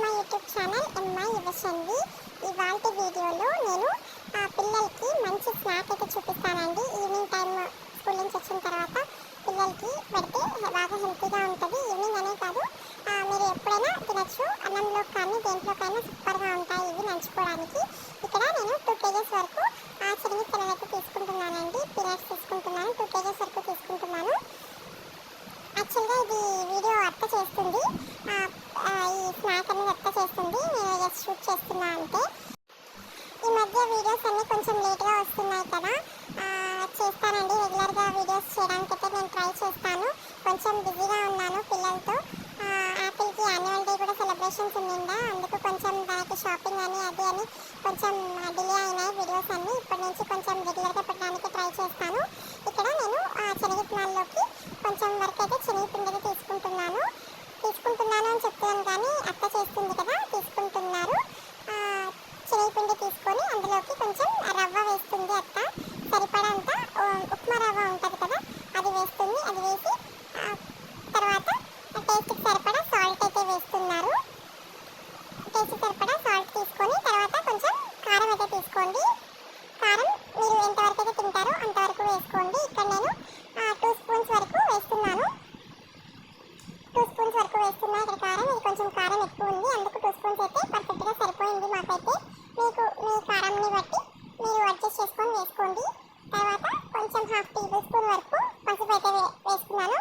My YouTube channel M I Yuvashanvi ఇవాళ వీడియోలో నేను ఆ, పిల్లలకి మంచి స్నాక్ అయితే చూపిస్తానండి. ఈవినింగ్ టైం స్కూల్ నుంచి వచ్చిన తర్వాత పిల్లలకి పెడితే బాగా హెల్తీగా ఉంటుంది. ఈవినింగ్ అనే కాదు మీరు ఎప్పుడైనా తినచ్చు. అన్నంలో కానీ దేంట్లోకైనా సూపర్గా ఉంటాయి ఇవి నంచుకోవడానికి. ఇక్కడ నేను టూ కేజెస్ వరకు శనగ అయితే తీసుకుంటున్నానండి. పీనట్స్ తీసుకుంటున్నాను టూ కేజెస్ వరకు తీసుకుంటున్నాను. యాక్చువల్గా ఇది వీడియో అర్థ చేస్తుంది ఆ, ఆ, ఈ స్నాక్ అనేది అత్త చేస్తుంది నేను జస్ట్ షూట్ చేస్తున్నా అంటే ఈ మధ్య వీడియోస్ అన్నీ కొంచెం లేట్గా వస్తున్నాయి కదా. చేస్తానండి రెగ్యులర్గా వీడియోస్ చేయడానికి అయితే నేను ట్రై చేస్తాను. కొంచెం బిజీగా ఉన్నాను పిల్లలతో. యాపిల్కి యాన్యువల్ డే కూడా సెలబ్రేషన్స్ ఉండిందా? అందుకు కొంచెం దానికి షాపింగ్ అని అది అని కొంచెం డిలే అయినాయి వీడియోస్ అన్నీ. ఇప్పటి నుంచి కొంచెం రెగ్యులర్గా పెట్టడానికి ట్రై చేస్తాను. ఇక్కడ నేను ఆ, కొంచెం వరకు అయితే శనగపిండిని తీసుకుంటున్నాను అని చెప్తున్నాను కానీ అత్త చేస్తుంది కదా తీసుకుంటున్నారు ఆ, శనగపిండి తీసుకొని అందులోకి కొంచెం రవ్వ వేస్తుంది అత్త సరిపడంత ఆ, ఉప్మా రవ్వ ఉంటుంది కదా అది వేస్తుంది అది వేసి ఆ, తర్వాత టేస్ట్కి సరిపడా సాల్ట్ అయితే వేస్తున్నారు టేస్ట్ సరిపడా సాల్ట్ తీసుకొని తర్వాత కొంచెం కారం అయితే తీసుకోండి కారం మీరు ఎంతవరకు అయితే తింటారో అంతవరకు వేసుకోండి ఇక్కడ నేను టూ స్పూన్స్ వరకు వేస్తున్నాను టూ స్పూన్స్ వరకు వేస్తున్నా ఇక్కడ కారం ఇది కొంచెం కారం ఎక్కువ ఉంది. అందుకు టూ స్పూన్స్ అయితే పర్ఫెక్ట్గా సరిపోయింది మాకైతే. మీకు మీ కారంని బట్టి మీరు అడ్జస్ట్ చేసుకొని వేసుకోండి. తర్వాత కొంచెం హాఫ్ టేబుల్ స్పూన్ వరకు పసుపు అయితే వే- వేసుకున్నాను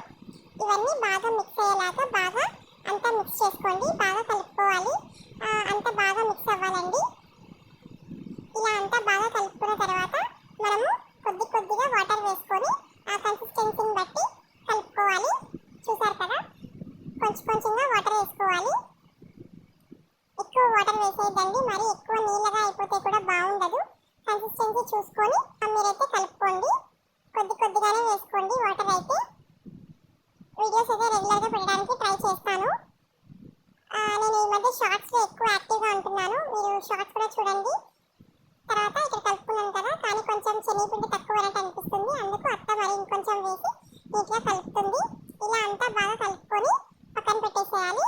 ఇవన్నీ బాగా మిక్స్ అయ్యేలాగా బాగా అంతా మిక్స్ చేసుకోండి బాగా కలుపుకోవాలి ఆ, అంతా బాగా మిక్స్ అవ్వాలండి ఇలా అంతా బాగా కలుపుకున్న తర్వాత మనము కొద్ది కొద్దిగా వాటర్ వేసుకొని ఆ కన్సిస్టెన్సీని బట్టి కలుపుకోవాలి చూసారు కదా కొంచెం కొంచెంగా వాటర్ వేసుకోవాలి. ఎక్కువ వాటర్ వేసేయద్దండి. మరి ఎక్కువ నీళ్ళగా అయిపోతే కూడా బాగుండదు. కన్సిస్టెన్సీ చూసుకొని మీరైతే కలుపుకోండి. కొద్ది కొద్దిగానే వేసుకోండి వాటర్ అయితే. వీడియోస్ అయితే రెగ్యులర్గా పెట్టడానికి ట్రై చేస్తాను. నేను ఈ మధ్య షార్ట్స్లో ఎక్కువ యాక్టివ్గా ఉంటున్నాను. మీరు షార్ట్స్ కూడా చూడండి. తర్వాత ఇక్కడ కలుపుకున్నాను కదా. కానీ కొంచెం శనగపిండి తక్కువ అనిపిస్తుంది. అందుకు అత్త మరి ఇంకొంచెం వేసి నీట్గా కలుపు ఇలా అంతా బాగా కలుపుకొని పక్కన పెట్టేసేయాలి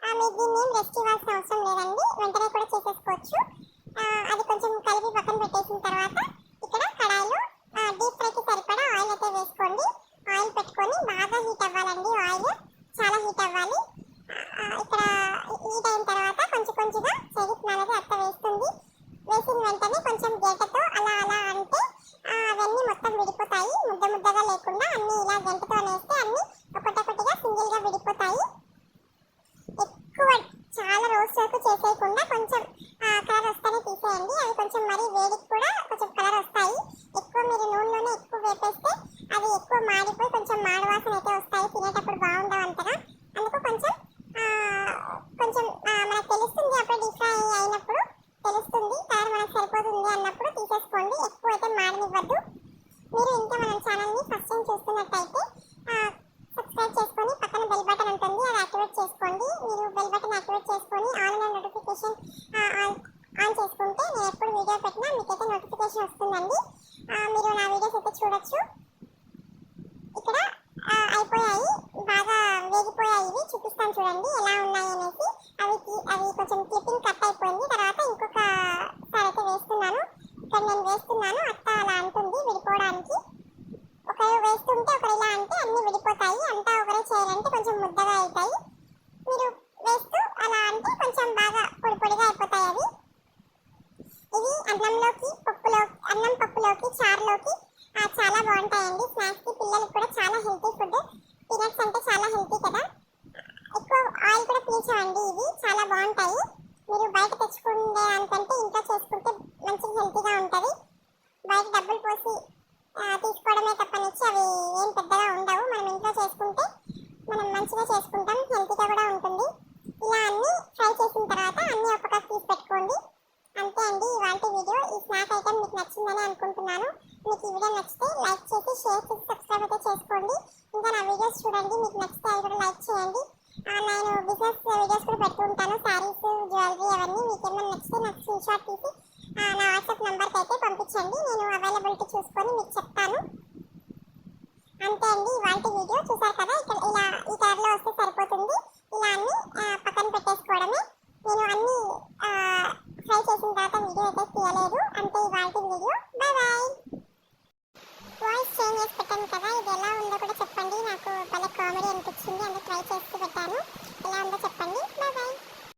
ఆ, మీరు దీన్ని ఏం రెస్ట్ ఇవ్వాల్సిన అవసరం లేదండి వెంటనే కూడా చేసేసుకోవచ్చు ఆ, అది కొంచెం కలిపి పక్కన పెట్టేసిన తర్వాత ఇక్కడ కడాయిలో డీప్ ఫ్రైకి సరిపడా ఆయిల్ అయితే వేసుకోండి ఆయిల్ పెట్టుకొని బాగా హీట్ అవ్వాలండి ఆయిల్ చాలా హీట్ అవ్వాలి ఆ, ఇక్కడ హీట్ అయిన తర్వాత కొంచెం కొంచెంగా అనేది అత్త వేస్తుంది. వేసిన వెంటనే కొంచెం గేటతో అలా అలా అంటే ఆ, అవన్నీ మొత్తం విడిపోతాయి ముద్ద ముద్దగా లేకుండా అన్ని ఇలా గంటతో వేస్తే అన్ని ఒకటొకటిగా సింగిల్గా విడిపోతాయి ఎక్కువ చాలా రోస్ట్ వరకు చేసేయకుండా కొంచెం కలర్ వస్తేనే తీసేయండి అవి కొంచెం మరీ వేడికి కూడా కొంచెం కలర్ వస్తాయి ఎక్కువ మీరు నూనెలోనే ఎక్కువ వేపేస్తే అవి ఎక్కువ మాడిపోయి కొంచెం మాడు వాసన అయితే వస్తాయి తినేటప్పుడు బాగుండవు అంతగా అందుకు కొంచెం ఆ, కొంచెం ఆ, మనకు తెలుస్తుంది అప్పుడు డీప్ ఫ్రై అయినప్పుడు తెలుస్తుంది కలర్ మనకు సరిపోతుంది అన్నప్పుడు తీసేసుకోండి ఎక్కువ అయితే మాడనివ్వద్దు మీరు ఇంకా మన ఛానల్ని ఫస్ట్ టైం చూస్తున్నట్టయితే సబ్స్క్రైబ్ చేసుకొని పక్కన బెల్ బటన్ ఉంటుంది అది యాక్టివేట్ చేసుకోండి మీరు బెల్ బటన్ యాక్టివేట్ చేసుకొని all and notification on on చేసుకుంటే నేను ఎప్పుడు వీడియో పెట్టినా మీకైతే నోటిఫికేషన్ వస్తుందండి ఆ, మీరు నా వీడియోస్ అయితే చూడొచ్చు ఇక్కడ అయిపోయాయి. బాగా వేగిపోయాయి ఇవి. చూపిస్తాను చూడండి ఎలా ఉన్నాయి అనేసి. అవి అవి కొంచెం క్లిప్పింగ్ కట్ అయిపోయింది. తర్వాత ఇంకొక సార్ అయితే వేస్తున్నాను. ఇక్కడ నేను వేస్తున్నాను. అత్త అలా అంటుంది విడిపోవడానికి. ఒకరు వేస్తుంటే ఒకరు ఇలా అంటే అన్ని విడిపోతాయి. అంతా ఒకరే చేయాలంటే కొంచెం ముద్దగా అవుతాయి. మీరు వేస్తూ అలా అంటే కొంచెం బాగా పొడి పొడిగా అయిపోతాయి అవి. ఇవి అన్నంలోకి పప్పులో అన్నం పప్పులోకి చారులోకి బాగుంటాయండి స్నాక్స్కి పిల్లలకి కూడా చాలా హెల్తీ ఫుడ్. పీనట్స్ అంటే చాలా హెల్తీ కదా. ఎక్కువ ఆయిల్ కూడా పీల్చవండి ఇవి. చాలా బాగుంటాయి. మీరు బయట తెచ్చుకునే దానికంటే ఇంట్లో చేసుకుంటే మంచిగా హెల్తీగా ఉంటుంది. బయట డబ్బులు పోసి ఆ, తీసుకోవడమే తప్పనిచ్చి అవి ఏం పెద్దగా ఉండవు. మనం ఇంట్లో చేసుకుంటే మనం మంచిగా చేసుకుంటాం. హెల్తీగా కూడా ఉంటుంది. ఇలా అన్ని ఫ్రై చేసిన తర్వాత అన్ని ఒక కప్ తీసి పెట్టుకోండి. అంతే అండి. ఇవాళ వీడియో. ఈ స్నాక్ ఐటమ్ మీకు నచ్చిందని అనుకుంటున్నాను. మీకు ఈ వీడియో నచ్చితే లైక్ ಶಾರ್ಟ್ ಪೀಸು